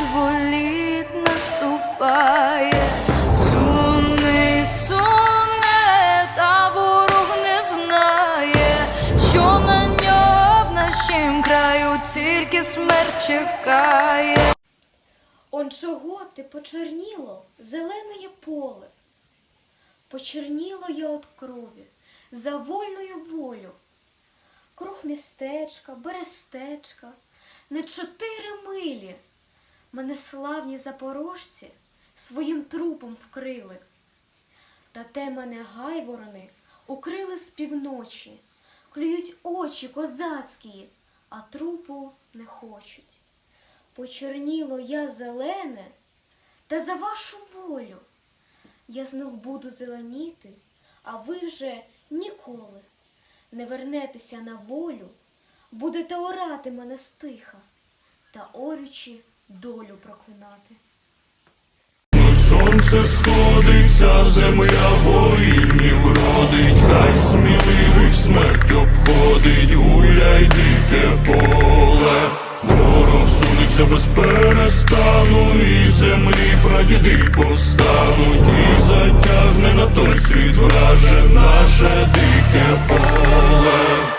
боліт наступає, сумний суне, та ворог не знає, що на нього в нашім краю тільки смерть чекає. Он чого ти почерніло зелене поле, почерніло я от крові за вольною волю. Круг містечка, берестечка, не чотири милі. Мене славні запорожці своїм трупом вкрили. Та те мене гайворони укрили з півночі, клюють очі козацькі, а трупу не хочуть. Почерніло я зелене, та за вашу волю я знов буду зеленіти, а ви вже ніколи не вернетеся на волю, будете орати мене стиха та орючи долю проклинати. Сонце сходиться, земля воїнів родить, хай сміливих смерть обходить, гуляй дике поле, ворог сунеться без перестану, і землі прадіди повстануть, і затягне на той світ враже наше дике поле.